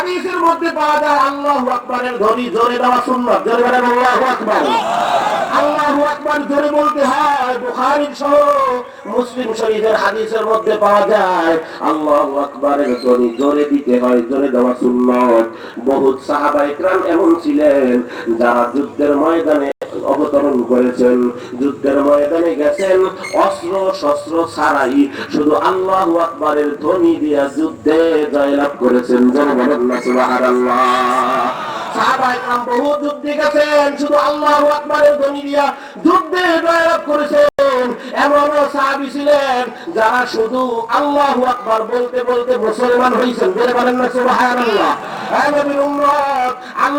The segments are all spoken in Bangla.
হাদিসের মধ্যে পাওয়া যায় আল্লাহু আকবারের ধ্বনি, জোরে দেওয়া সুন্নাত, জোরে বলেন, আল্লাহু আকবার। আল্লাহু আকবার জোরে বলতে হয়, বুখারীর সহ মুসলিম শরীফের হাদিসের মধ্যে পাওয়া যায়, আল্লাহু আকবারের ধ্বনি জোরে দিতে হয়, জোরে দেওয়া সুন্নাত। বহুত সাহাবা ইকরাম এমন ছিলেন যারা যুদ্ধের ময়দানে অবতরণ করেছেন, যুদ্ধের ময়দানে গেছেন, অস্ত্র, শস্ত্র ছাড়াই শুধু আল্লাহ আকবরের ধ্বনি দিয়া যুদ্ধে জয়লাভ করেছেন যারা শুধু আল্লাহ আকবার বলতে বলতে মুসলমান হয়েছেন বলে বলেন না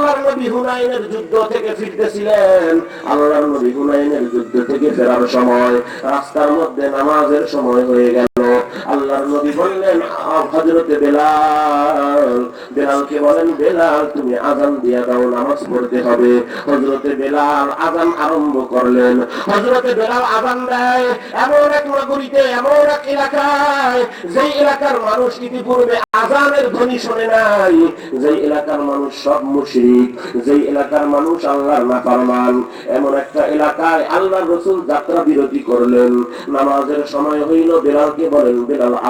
আল্লাহর নবী হুনাইনের যুদ্ধ থেকে ফিরতেছিলেন। আল্লাহর নবী হুনাইনের যুদ্ধ থেকে ফেরার সময় রাস্তার মধ্যে নামাজের সময় হয়ে গেল। এলাকার মানুষ আজানের ধ্বনি শোনে নাই। যেই এলাকার মানুষ সব মুশরিক, যেই এলাকার মানুষ আল্লাহর নাফরমান। এমন একটা এলাকায় আল্লাহর রসুল যাত্রা বিরতি করলেন। নামাজের সময় হইল, বেলালকে বলেন, বেলাল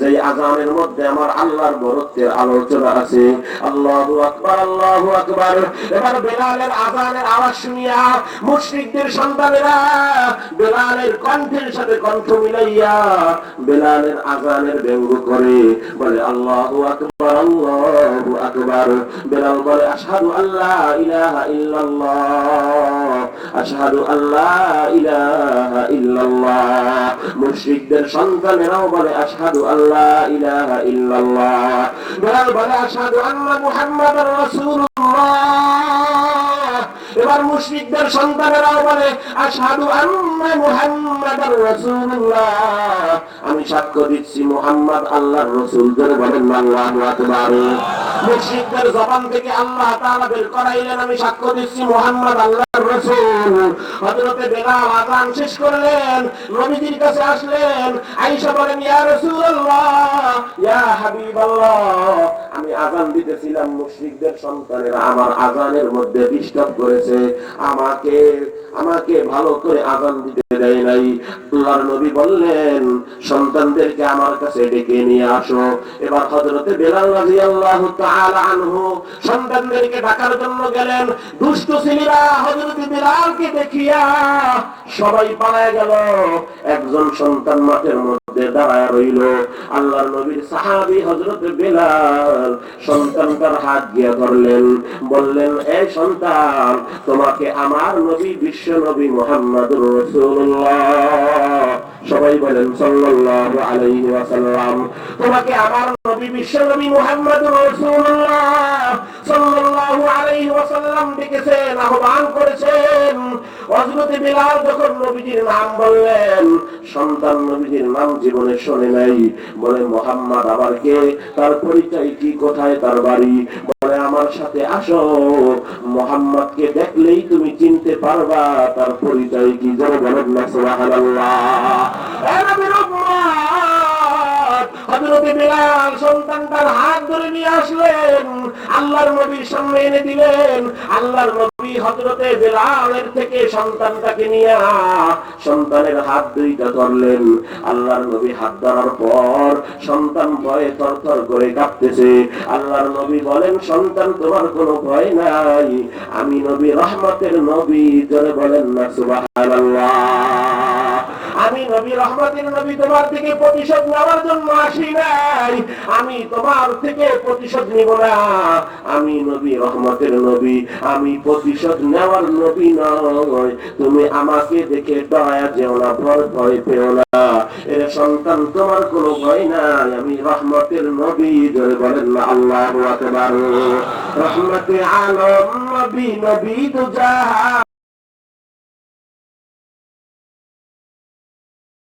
যে আজানের মধ্যে আমার আল্লাহর বরত্বের আলোচনা আছে, আল্লাহু আকবার আল্লাহু আকবার। এবার বেলালের আজানের আওয়াজ শুনিয়া মুশরিকদের সন্তানেরা বেলালের কণ্ঠের সাথে কণ্ঠ মিলাইয়া বেলালের আজানের ব্যঙ্গ করে, বলে, আল্লাহু আকবার আল্লাহু আকবার। বেলাল বলে, আশহাদু আল্লাহ ইলাহা ইল্লাল্লাহ। আশহাদু আল্লাহ ইলাহা ইল্লাল্লাহ। মুশরিকদের সন্তানেরাও বলে আশহাদু আল্লাহ ইলাহা ইল্লাল্লাহ। বলে আশহাদু আন্না মুহাম্মাদার রাসূলুল্লাহ। এবার মুশরিকদের সন্তানেরাও বলে আশহাদু আন্না মুহাম্মাদার রাসূলুল্লাহ। আমি সাক্ষ্য দিচ্ছি মুহাম্মদ আল্লাহর রাসূল ধরে বলেন আল্লাহু আকবার। মুশরিকদের জবান থেকে আল্লাহ তাআলা বের করাইলেন, আমি সাক্ষ্য দিচ্ছি মুহাম্মদ আল্লাহর রাসূল। হযরতে বেলাল আযান শেষ করলেন, নবীজির কাছে আসলেন, আয়েশা বলেন, ইয়া রাসূলুল্লাহ, ইয়া হাবিবাল্লাহ আমি আযান দিতেছিলাম মুশরিকদের সন্তানেরা। আমার আযানের মধ্যে ডিস্টার্ব করেছে। আমাকে আমাকে ভালো করে আযান দিতে দেয় নাই। আল্লাহর নবী বললেন, সন্তানদেরকে আমার কাছে ডেকে নিয়ে আসো। এবার হযরতে বেলাল রাদিয়াল্লাহু তাআলা আনহু সন্তানদেরকে ডাকার জন্য গেলেন। দুষ্ট ছেলেরা হযরতে বেলালকে দেখিয়া সবাই পালায় গেল। একজন সন্তান মাঠের মধ্যে দাঁড়ায় রইল। আল্লাহর নবীর সাহাবী হযরতে বেলাল সন্তানটার হাত গিয়ে ধরলেন। বললেন এই সন্তান, তোমাকে আমার নবী, বিশ্ব নবী রাসূলুল্লাহ। সবাই বলেন সাল্লাল্লাহু আলাইহি ওয়াসাল্লাম, তোমাকে আমার নবী, বিশ্ব নবী মুহাম্মদুর রাসূলুল্লাহ সাল্লাল্লাহু আলাইহি ওয়াসাল্লাম ডেকেছেন, আহ্বান করেছেন। হযরতে বিলাল যখন নবীজির নাম বললেন সন্তান নবীর নাম জীবনে শোনে নাই। বলে, মোহাম্মদ, আবার কে? তার পরিচয় কি? কোথায় তার বাড়ি? বলে, আমার সাথে আসো। মোহাম্মদ কে দেখলেই তুমি চিনতে পারবা, তার পরিচয় কি? যেন বলেন হযরতে বিলাল সন্তানটার হাত ধরে নিয়ে আসলেন। আল্লাহর নবীর সামনে এনে দিলেন। আল্লাহর নবী হযরতে বিলালের থেকে সন্তানটাকে নিয়ে সন্তানের হাত দুইটা ধরলেন। আল্লাহর নবী হাত ধরার পর সন্তান ভয়ে করে কাঁপতেছে। আল্লাহর নবী বলেন, সন্তান, তোমার কোনো ভয় নাই। আমি নবী রহমতের নবী। জোরে বলেন না, সুবহানাল্লাহ। আমি নবী রহমতের নবী তোমার থেকে প্রতিশোধ নেওয়ার জন্য আসি নাই। আমি তোমার থেকে প্রতিশোধ নিব না। আমি নবী রহমতের নবী, আমি প্রতিশোধ নেওয়ার নবী নয় তুমি আমাকে দেখে দয়া যেও না, ভয় ভয় পেও না। এর সন্তান তোমার কোনো ভয় নাই। আমি রহমতের নবী ধরে বলেন আল্লাহ রহমতে আলম নবী নবী তো